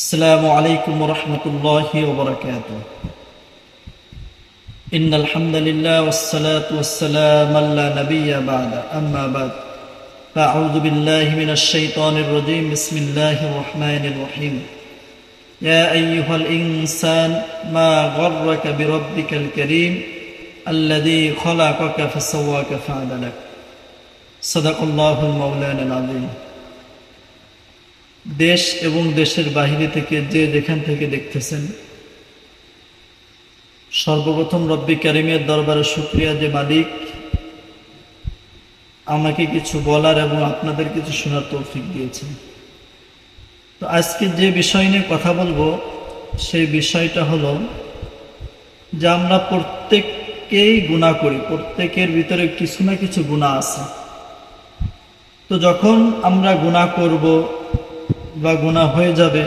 السلام عليكم ورحمة الله وبركاته. إن الحمد لله والصلاة والسلام لا نبي بعد. أما بعد فأعوذ بالله من الشيطان الرجيم. بسم الله الرحمن الرحيم. يا أيها الإنسان ما غرك بربك الكريم الذي خلقك فسواك فعدلك. صدق الله المولانا العظيم. দেশ এবং দেশের বাহিরে থেকে যে যেখান থেকে দেখতেছেন, সর্বপ্রথম রব্বি কারিমের দরবারে শুক্রিয়া যে মালিক, আমাকে কিছু বলার এবং আপনাদের কিছু শোনার তৌফিক দিয়েছেন। তো আজকে যে বিষয় নিয়ে কথা বলব, সেই বিষয়টা হলো যে আমরা প্রত্যেককেই গুণা করি, প্রত্যেকের ভিতরে কিছু না কিছু গুণা আছে। তো যখন আমরা গুণা করব বা গুণা হয়ে যাবে,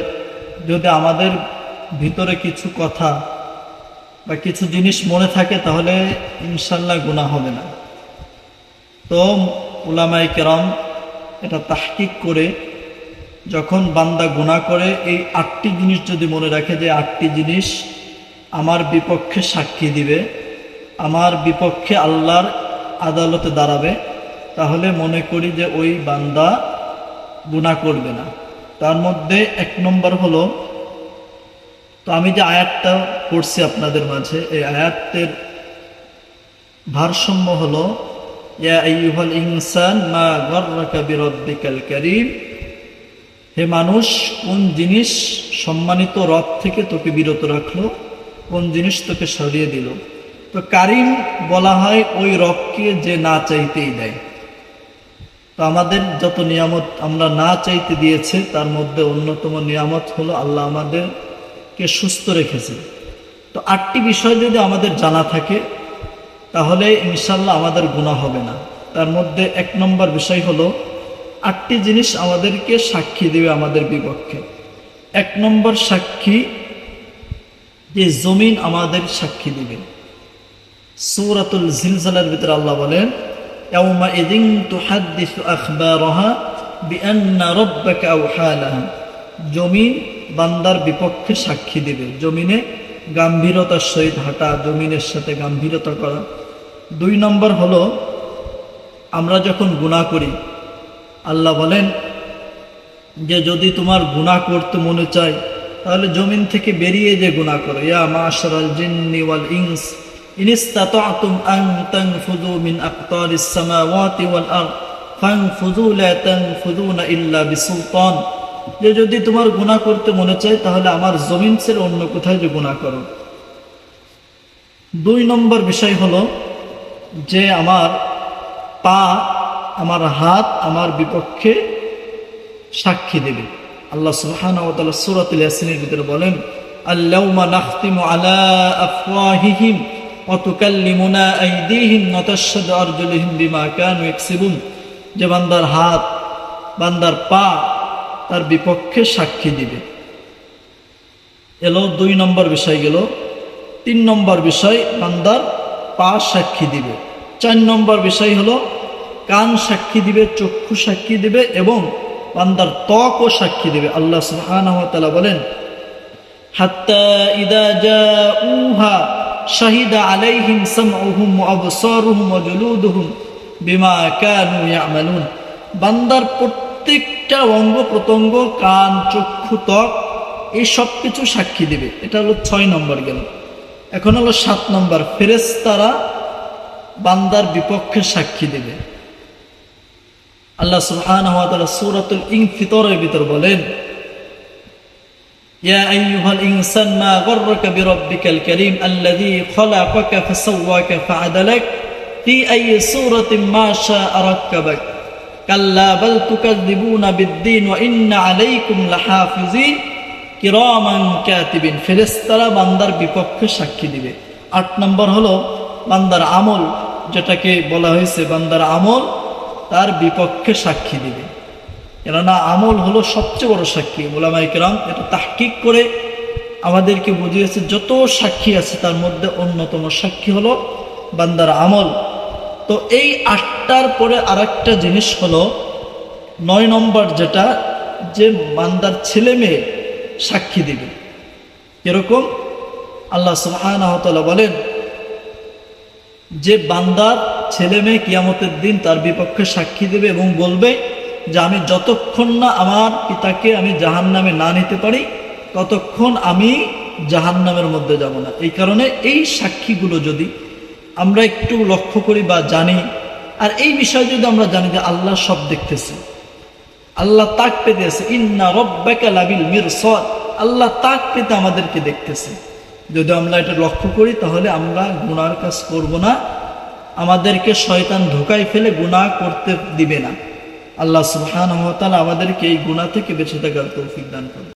যদি আমাদের ভিতরে কিছু কথা বা কিছু জিনিস মনে থাকে, তাহলে ইনশাল্লাহ গুণা হবে না। তো উলামাই কেরম এটা তাহকিক করে, যখন বান্দা গুণা করে, এই আটটি জিনিস যদি মনে রাখে যে আটটি জিনিস আমার বিপক্ষে সাক্ষী দিবে, আমার বিপক্ষে আল্লাহর আদালতে দাঁড়াবে, তাহলে মনে করি যে ওই বান্দা গুণা করবে না। তার মধ্যে এক নম্বর হলো, তো আমি যে আয়াতটা পড়ছি আপনাদের মাঝে, এই আয়াতের ভারসাম্য হলো ইনসান হে মানুষ, কোন জিনিস সম্মানিত রব থেকে তোকে বিরত রাখল, কোন জিনিস তোকে সরিয়ে দিল? তো কারিম বলা হয় ওই রবকে যে না চাইতেই দেয়। তো আমাদের যত নিয়ামত আমরা না চাইতে দিয়েছে, তার মধ্যে অন্যতম নিয়ামত হলো আল্লাহ আমাদেরকে সুস্থ রেখেছে। তো আটটি বিষয় যদি আমাদের জানা থাকে, তাহলে ইনশাল্লাহ আমাদের গুণা হবে না। তার মধ্যে এক নম্বর বিষয় হলো, আটটি জিনিস আমাদেরকে সাক্ষী দেবে আমাদের বিপক্ষে। এক নম্বর সাক্ষী যে জমিন আমাদের সাক্ষী দিবে। সৌরাতুল জিলজালের ভিতরে আল্লাহ বলেন يومئذ تحدث أخبارها بأن ربك أوحى لها জমিন বান্দার বিপক্ষে সাক্ষী দিবে জমিনে গাম্ভীরতার সহিত হাঁটা জমিনের সাথে গাম্ভীরতা করা দুই নম্বর হলো আমরা যখন গুণা করি আল্লাহ বলেন যে যদি তোমার গুণা করতে মনে চায় তাহলে জমিন থেকে বেরিয়ে যে গুণা করো ইয়া মাশারাল জিন্নি ওয়াল ইনস إن استطعتم أن تنفذوا من أقطار السماوات والأرض فانفذوا لا تنفذون إلا بسلطان যে যদি তোমার গুনাহ করতে মনে চায় তাহলে আমার জমিন ছেড়ে অন্য কোথায় যে গুনাহ করো দুই নম্বর বিষয় হলো যে আমার পা আমার হাত আমার বিপক্ষে সাক্ষী দেবে আল্লাহ সুবহানাহু ওয়া তাআলা সূরাতুল ইয়াসিনের ভিতরে বলেন আল্লাউমা নাখতিমু আলা আফওয়াহিহিম অতুকাল্লিমুনা আইদিহিম নতশ্বদ অর্জলিহিম বিমা কানু ইকসিবুন যে বান্দার হাত, বান্দার পা তার বিপক্ষে সাক্ষী দিবে। এলো দুই নম্বর বিষয় গেল। তিন নম্বর বিষয়, বান্দার পা সাক্ষী দিবে। চার নম্বর বিষয় হলো, কান সাক্ষী দিবে, চক্ষু সাক্ষী দিবে এবং বান্দার ত্বকও সাক্ষী দিবে। আল্লাহ সুবহানাহু ওয়া তাআলা বলেন, হাত্তা ইদা জাউহা শাহিদা আলাইহিম সামউহুম ওয়া আবসারুহুম ওয়া জুলুদুহুম বিমা কানু ইয়ামালুন। বান্দার প্রত্যেকটা অঙ্গ প্রত্যঙ্গ, কান, চক্ষু, ত্বক, এই সব কিছু সাক্ষী দেবে। এটা হলো ছয় নম্বর গেল এখন হলো সাত নম্বর, ফেরেশতারা বান্দার বিপক্ষে সাক্ষী দেবে। আল্লাহ তাআলা সূরাতুল ইনফিতরের ভিতর বলেন يا أيها الإنسان ما غرك بربك الكريم الذي خلقك فسواك فعدلك في أي سورة ما شاء ركبك كلا بل تكذبون بالدين وإن عليكم لحافظين কিরামান কাতিবিন ফেরেশতারা বান্দার বিপক্ষে সাক্ষী দিবে আট নম্বর হলো বান্দার আমল যেটাকে বলা হয়েছে বান্দার আমল তার বিপক্ষে সাক্ষী দিবে কেননা আমল হলো সবচেয়ে বড় সাক্ষী। মোলামাই কেরাম এটা তাহকিক করে আমাদেরকে বুঝিয়েছে, যত সাক্ষী আছে তার মধ্যে অন্যতম সাক্ষী হলো বান্দার আমল। তো এই আটটার পরে আর জিনিস হলো, নয় নম্বর যেটা, যে বান্দার ছেলে মেয়ে সাক্ষী দিবে। এরকম আল্লাহ সুবহানাহু বলেন, যে বান্দার ছেলে মেয়ে কিয়ামতের দিন তার বিপক্ষে সাক্ষী দেবে এবং বলবে যে আমি যতক্ষণ না আমার পিতাকে আমি জাহান নামে না নিতে পারি, ততক্ষণ আমি জাহান নামের মধ্যে যাব না। এই কারণে এই সাক্ষীগুলো যদি আমরা একটু লক্ষ্য করি বা জানি, আর এই বিষয়ে যদি আমরা জানি যে আল্লাহ সব দেখতেছে, আল্লাহ তাক পেতে আছে, ইন্না রব্বাকা লাবিল মিরসাদ আল্লাহ তাক পেতে আমাদেরকে দেখতেছে। যদি আমরা এটা লক্ষ্য করি, তাহলে আমরা গুনার কাজ করব না, আমাদেরকে শয়তান ধোকায় ফেলে গুনাহ করতে দিবে না। আল্লাহ সুবহান আমাদেরকে এই গুণা থেকে বেঁচে থাকার তৌফিক দান করুন।